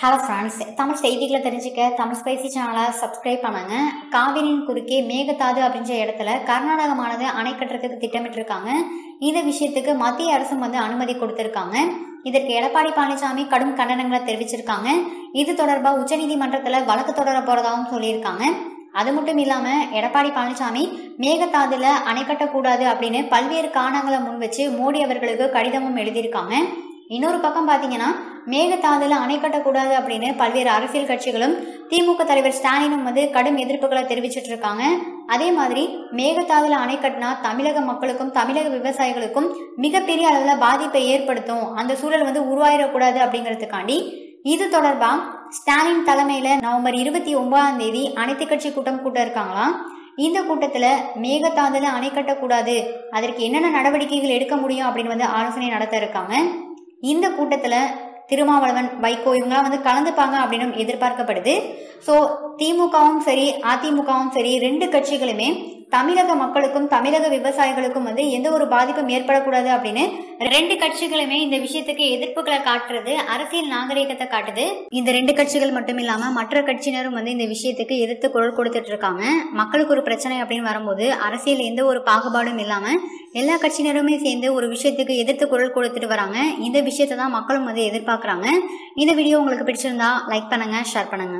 Hello friends Tamil செய்திகளை தெரிஞ்சுக்க Tamil spicy சேனலை சப்ஸ்கிரைப் பண்ணுங்க. காவிரியின் குறுக்கே மேகதாது அப்படின்ற இடத்துல கர்நாடகமானது அணை கட்டுறதுக்கு திட்டமிட்டிருக்காங்க. இந்த விஷயத்துக்கு மத்திய அரசும் வந்து அனுமதி கொடுத்திருக்காங்க. இதற்கு எடப்பாடி பழனிசாமி கடும் கண்டனங்களை தெரிவிச்சிருக்காங்க. இது தொடர்பாக உச்சநீதிமன்றத்தில் வழக்கு தொடர போறதாகவும் சொல்லியிருக்காங்க. அது மட்டும் இல்லாம எடப்பாடி பழனிசாமி மேகதாதுல அணை கட்டக்கூடாது அப்படின்னு பல்வேறு காரணங்களை முன் வச்சு மோடி அவர்களுக்கு கடிதமும் எழுதியிருக்காங்க. இன்னொரு பக்கம் பாத்தீங்கன்னா மேகதாதுல அணை கட்டக்கூடாது அப்படின்னு பல்வேறு அரசியல் கட்சிகளும் திமுக தலைவர் ஸ்டாலினும் வந்து கடும் எதிர்ப்புகளை தெரிவிச்சிட்டு இருக்காங்க. அதே மாதிரி மேகதாதுல அணை கட்டினா தமிழக மக்களுக்கும் தமிழக விவசாயிகளுக்கும் மிகப்பெரிய அளவுல பாதிப்பை ஏற்படுத்தும். அந்த சூழல் வந்து உருவாயிடக்கூடாது அப்படிங்கிறதுக்காண்டி இது தொடர்பா ஸ்டாலின் தலைமையில நவம்பர் இருபத்தி ஒன்பதாம் தேதி அனைத்து கட்சி கூட்டம் கூட்ட இருக்காங்களாம் இந்த கூட்டத்துல மேகதாதுல அணை கட்டக்கூடாது அதற்கு என்னென்ன நடவடிக்கைகள் எடுக்க முடியும் அப்படின்னு வந்து ஆலோசனை நடத்த இருக்காங்க. இந்த கூட்டத்துல திருமாவளவன் வைகோ இவங்களாம் வந்து கலந்துப்பாங்க அப்படின்னு எதிர்பார்க்கப்படுது. ஸோ திமுகவும் சரி அதிமுகவும் சரி ரெண்டு கட்சிகளுமே தமிழக மக்களுக்கும் தமிழக விவசாயிகளுக்கும் வந்து எந்த ஒரு பாதிப்பும் ஏற்படக்கூடாது அப்படின்னு ரெண்டு கட்சிகளுமே இந்த விஷயத்துக்கு எதிர்ப்புகளை காட்டுறது அரசியல் நாகரிகத்தை காட்டுது. இந்த ரெண்டு கட்சிகள் மட்டும் இல்லாம மற்ற கட்சியினரும் வந்து இந்த விஷயத்துக்கு எதிர்த்து குரல் கொடுத்துட்டு இருக்காங்க. மக்களுக்கு ஒரு பிரச்சனை அப்படின்னு வரும்போது அரசியல் எந்த ஒரு பாகுபாடும் இல்லாம எல்லா கட்சியினருமே சேர்ந்து ஒரு விஷயத்துக்கு எதிர்த்து குரல் கொடுத்துட்டு வராங்க. இந்த விஷயத்தை தான் மக்களும் வந்து எதிர்பார்க்குறாங்க. இந்த வீடியோ உங்களுக்கு பிடிச்சிருந்தா லைக் பண்ணுங்க ஷேர் பண்ணுங்க.